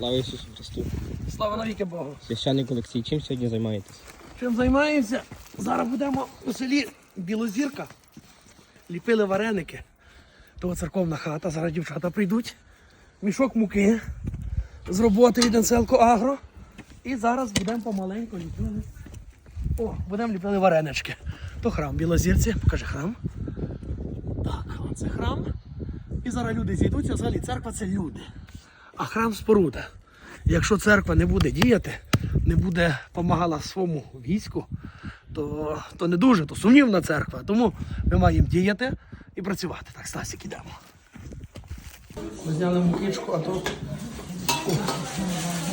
Слава Ісусу Христу. Слава навіки Богу. Священник Олексій, чим сьогодні займаєтесь? Чим займаємося? Зараз будемо у селі Білозірка. Ліпили вареники. То церковна хата, зараз дівчата прийдуть. Мішок муки з роботи від Енселко Агро. І зараз будемо помаленьку ліпили. О, будемо ліпили варенички. То храм Білозірці. Покажи храм. Так, оце храм. І зараз люди зійдуться. Взагалі церква це люди. А храм споруда. Якщо церква не буде діяти, не буде допомагала своєму війську, то, то не дуже, то сумнівна церква. Тому ми маємо діяти і працювати. Так, Стасік, ідемо. Ми зняли мукичку, а то,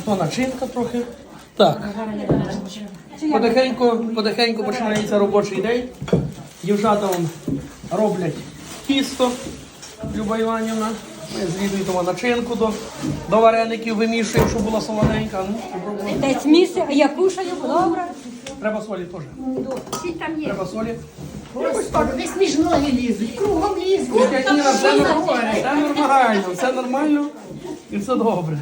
то начинка трохи. Так. Потихеньку, потихеньку починається робочий день. Дівчата роблять тісто, Люба Іванівна. Ми зрізуємо начинку до, до вареників, вимішуємо, щоб була солоненька. Ну, попробуємо. Десь місце, а я кушаю, добре. Треба солі теж. Всі там є. Треба солі. Десь між ноги лізуть, кругом лізуть. Тетя Ніна, все нормально, все нормально, все нормально і все добре.